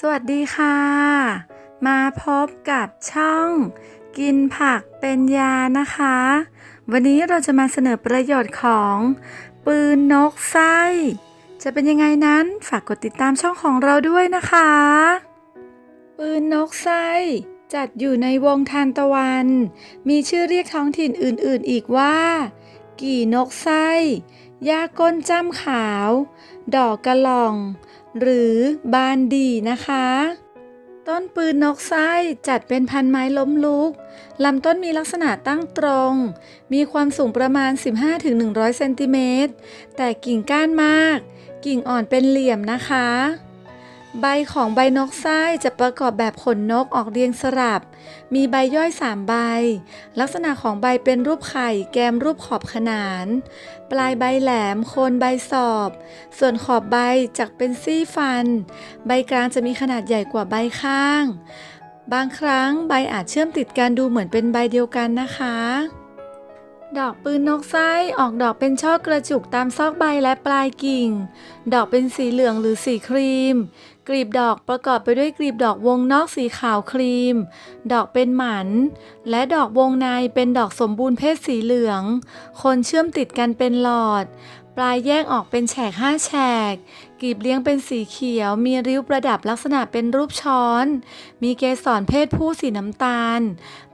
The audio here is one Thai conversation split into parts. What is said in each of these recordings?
สวัสดีค่ะ มาพบกับช่อง กินผักเป็นยานะคะ วันนี้เราจะมาเสนอประโยชน์ของ ปืนนกไส้ จะเป็นยังไงนั้นฝากกดติดตามช่องของเราด้วยนะคะ ปืนนกไส้จัดอยู่ในวงทานตะวัน มีชื่อเรียกท้องถิ่นอื่นๆอีกว่า กี่นกไส้ยาก้นจ้ำขาว ดอกกระหล่อง หรือบานดีนะคะ ต้นปืนนกไส้จัดเป็นพันไม้ล้มลุก ลำต้นมีลักษณะตั้งตรง มีความสูงประมาณ 15-100เซนติเมตรแต่กิ่งก้านมาก กิ่งอ่อนเป็นเหลี่ยมนะคะ ใบของใบนกไส้จะประกอบแบบขนนกออกเรียงสลับ มีใบย่อย 3 ใบ ลักษณะของใบเป็นรูปไข่ แกมรูปขอบขนาน ปลายใบแหลม โคนใบสอบ ส่วนขอบใบจักเป็นซี่ฟัน ใบกลางจะมีขนาดใหญ่กว่าใบข้าง บางครั้งใบอาจเชื่อมติดกันดูเหมือนเป็นใบเดียวกันนะคะดอกปืนนกไส้ออกดอกเป็นช่อกระจุกตามซอกใบและปลายกิ่ง ดอกเป็นสีเหลืองหรือสีครีมกลีบดอกประกอบไปด้วยกลีบดอกวงนอกสีขาวครีม ดอกเป็นหมัน และดอกวงในเป็นดอกสมบูรณ์เพศสีเหลือง คนเชื่อมติดกันเป็นหลอด ปลายแยกออกเป็นแฉกห้าแฉก กลีบเลี้ยงเป็นสีเขียว มีริ้วประดับลักษณะเป็นรูปช้อน มีเกสรเพศผู้สีน้ำตาล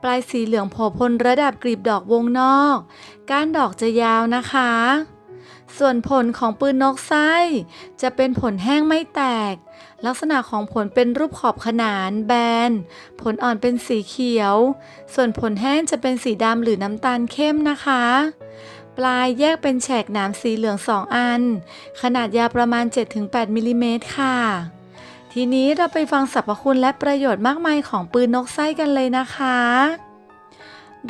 ปลายสีเหลืองโผล่พ้นระดับกลีบดอกวงนอก ก้านดอกจะยาวนะคะ ส่วนผลของปืนนกไส้จะเป็นผลแห้งไม่แตก ลักษณะของผลเป็นรูปขอบขนานแบน ผลอ่อนเป็นสีเขียว ส่วนผลแห้งจะเป็นสีดำหรือน้ำตาลเข้มนะคะ ปลายแยกเป็นแฉกหนามสีเหลือง2อัน ขนาดยาวประมาณ 7-8มิลลิเมตรค่ะ ทีนี้เราไปฟังสรรพคุณและประโยชน์มากมายของปืนนกไส้กันเลยนะคะ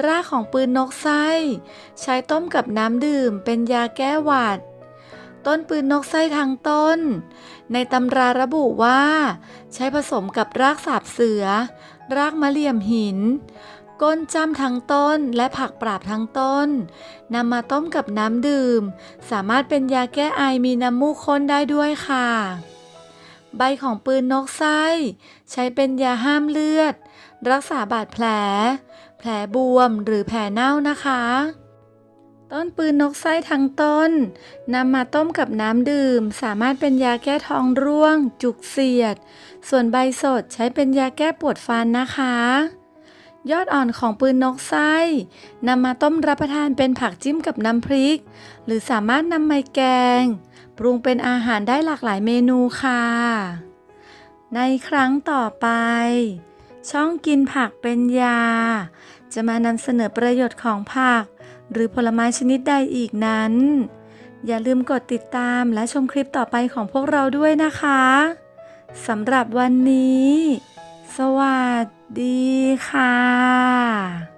รากของปืนนกไส้ใช้ต้มกับน้ำดื่มเป็นยาแก้หวัด ต้นปืนนกไส้ทั้งต้น ในตำราระบุว่า ใช้ผสมกับรากสาบเสือ รากมะเหลี่ยมหิน ก้นจ้ำทั้งต้นและผักปราบทั้งต้นนำมาต้มกับน้ำดื่ม สามารถเป็นยาแก้ไอมีน้ำมูกข้นได้ด้วยค่ะใบของปืนนกไส้ ใช้เป็นยาห้ามเลือด รักษาบาดแผล แผลบวมหรือแผลเน่านะคะ ต้นปืนนกไส้ทั้งต้นนำมาต้มกับน้ำดื่ม สามารถเป็นยาแก้ท้องร่วง จุกเสียด ส่วนใบสดใช้เป็นยาแก้ปวดฟันนะคะ ยอดอ่อนของปืนนกไส้นำมาต้มรับประทานเป็นผักจิ้มกับน้ำพริก หรือสามารถนำมาแกง ปรุงเป็นอาหารได้หลากหลายเมนูค่ะ ในครั้งต่อไป ช่องกินผักเป็นยา จะมานำเสนอประโยชน์ของผัก หรือผลไม้ชนิดใดอีกนั้น อย่าลืมกดติดตามและชมคลิปต่อไปของพวกเราด้วยนะคะสำหรับวันนี้ สวัสดีค่ะ